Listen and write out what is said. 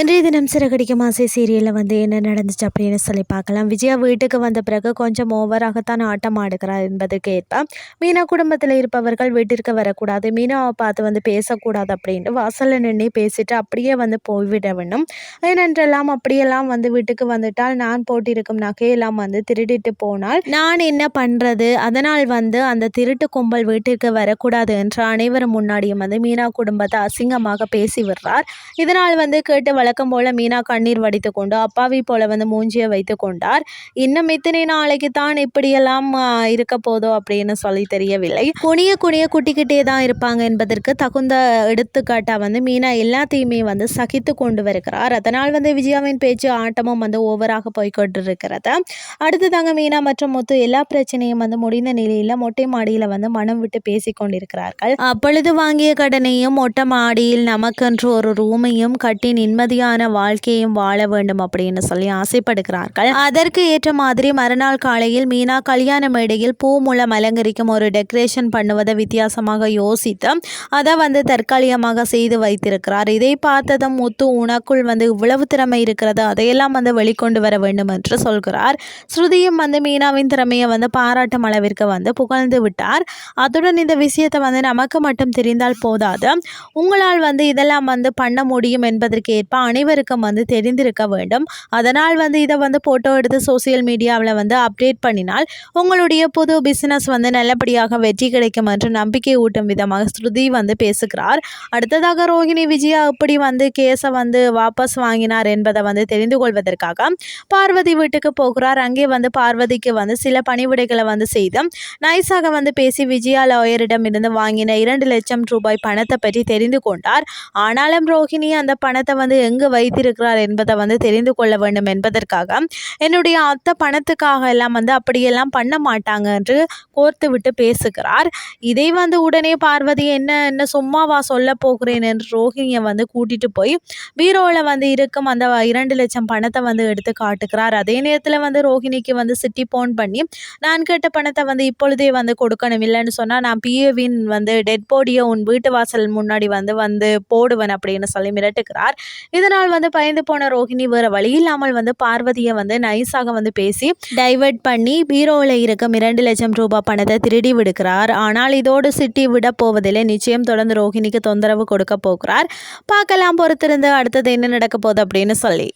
இன்றைய தினம் சிறகடிக்க மாசை சீரியலில் வந்து என்ன நடந்துச்சு அப்படின்னு சொல்லி பார்க்கலாம். விஜயா வீட்டுக்கு வந்த பிறகு கொஞ்சம் ஓவராகத்தான் ஆட்டம் ஆடுகிறார் என்பதுக்கு ஏற்ப மீனா குடும்பத்தில் இருப்பவர்கள் வீட்டிற்கு வரக்கூடாது மீனாவை பார்த்து வந்து பேசக்கூடாது அப்படின்ட்டு வாசலில் நின்று பேசிட்டு அப்படியே வந்து போய்விட வேண்டும். ஏனென்றெல்லாம் அப்படியெல்லாம் வந்து வீட்டுக்கு வந்துட்டால் நான் போட்டிருக்கும் நகையெல்லாம் வந்து திருடிட்டு போனால் நான் என்ன பண்ணுறது அதனால் வந்து அந்த திருட்டு கும்பல் வீட்டிற்கு வரக்கூடாது என்று அனைவரும் முன்னாடியும் வந்து மீனா குடும்பத்தை அசிங்கமாக பேசி விடுறார். இதனால் வந்து கேட்டு வழக்கம் போல மீனா கண்ணீர் வடித்து கொண்டு அப்பாவி போல வந்து மூஞ்சியை வைத்து கொண்டார். இன்னும் இத்தனை நாளைக்கு தான் இப்படியெல்லாம் இருக்க போதோ அப்படின்னு சொல்லி தெரியவில்லை. குனிய குனிய குட்டிக்கிட்டே தான் இருப்பாங்க என்பதற்கு தகுந்த எடுத்துக்காட்டாக வந்து மீனா எல்லாத்தையுமே வந்து சகித்து கொண்டு வருகிறார். அதனால் வந்து விஜயாவின் பேச்சு ஆட்டமும் வந்து ஓவராக போய்கொண்டிருக்கிறது அடுத்ததாங்க மீனா மற்றும் முத்து எல்லா பிரச்சனையும் வந்து முடிந்த நிலையில் மொட்டை மாடியில் வந்து மனம் விட்டு பேசிக் கொண்டிருக்கிறார்கள். அப்பொழுது வாங்கிய கடனையும் மொட்டை மாடியில் நமக்கென்று ஒரு ரூமையும் கட்டி நிம்மதியான வாழ்க்கையும் வாழ வேண்டும் அப்படின்னு சொல்லி ஆசைப்படுகிறார்கள். அதற்கு ஏற்ற மாதிரி மறுநாள் காலையில் மீனா கல்யாண மேடையில் பூ மூலம் அலங்கரிக்கும் ஒரு டெக்கரேஷன் பண்ணுவதை வித்தியாசமாக யோசித்து அதை வந்து தற்காலிகமாக செய்து வைத்திருக்கிறார். இதை பார்த்ததும் முத்து உனக்குள் வந்து இவ்வளவு திறமை இருக்கிறது அதையெல்லாம் வந்து வெளிக்கொண்டு வர வேண்டும் என்று சொல்கிறார். ஸ்ருதியும் வந்து மீனாவின் திறமையை வந்து பாராட்டும் அளவிற்கு வந்து புகழ்ந்து விட்டார். அத்துடன் இந்த விஷயத்தை வந்து நமக்கு மட்டும் தெரிந்தால் போதாது. உங்களால் வந்து இதெல்லாம் வந்து பண்ண முடியும் என்பதற்கு ஏற்ப அனைவருக்கும் வந்து தெரிந்திருக்க வேண்டும். அதனால் வந்து இதை வந்து ஃபோட்டோ எடுத்து சோஷியல் மீடியாவில் வந்து அப்டேட் பண்ணினால் உங்களுடைய புது பிஸ்னஸ் வந்து நல்லபடியாக வெற்றி கிடைக்கும் என்று நம்பிக்கை ஊட்டும் விதமாக ஸ்ருதி வந்து பேசுகிறார். அடுத்ததாக ரோஹிணி விஜயா எப்படி வந்து கேஸை வந்து வாபஸ் வாங்கினார் என்பதை வந்து தெரிந்து கொள்வதற்காக பார்வதி வீட்டுக்கு போகிறார். அங்கே வந்து பார்வதிக்கு வந்து சில பணிவிடைகளை வந்து செய்து நைஸாக வந்து பேசி விஜயா லாயரிடம் இருந்து வாங்கின இரண்டு லட்சம் ரூபாய் பணத்தை பற்றி தெரிந்து கொண்டார். ஆனாலும் ரோஹிணி அந்த பணத்தை வந்து எங்கு வைத்திருக்கிறார் என்பதை வந்து தெரிந்து கொள்ள வேண்டும் என்பதற்காக என்னுடைய அத்தை பணத்துக்காக எல்லாம் வந்து அப்படியெல்லாம் பண்ண மாட்டாங்க என்று கோர்த்து விட்டு பேசுகிறார். இதை வந்து உடனே பார்வதி என்ன என்ன சும்மாவா சொல்ல போகிறேன் என்று ரோஹிணியை வந்து கூட்டிட்டு போய் பீரோவில் வந்து இருக்கும் அந்த இரண்டு லட்சம் பணத்தை வந்து எடுத்து காட்டுகிறார். அதே நேரத்தில் வந்து ரோஹிணிக்கு வந்து சிட்டி போன் பண்ணி நான் கேட்ட பணத்தை வந்து இப்பொழுதே வந்து கொடுக்கணும் இல்லைன்னு சொன்னால் நான் பிஏவின் வந்து டெட் பாடியை உன் வீட்டு வாசல் முன்னாடி வந்து வந்து போடுவேன் அப்படின்னு சொல்லி மிரட்டுகிறார். இதனால் வந்து பயந்து போன ரோஹிணி வேற வழி இல்லாமல் வந்து பார்வதியை வந்து நைஸாக வந்து பேசி டைவர்ட் பண்ணி பீரோவில் இருக்கும் இரண்டு லட்சம் ரூபாய் பணத்தை திருடி விடுகிறார் ஆனால் இதோடு சிட்டி விட போவதில்லை. நிச்சயம் தொடர்ந்து ரோஹிணிக்கு தொந்தரவு கொடுக்க போகிறார். பார்க்கலாம் பொறுத்திருந்து அடுத்தது என்ன நடக்க போகுது அப்படின்னு சொல்லி.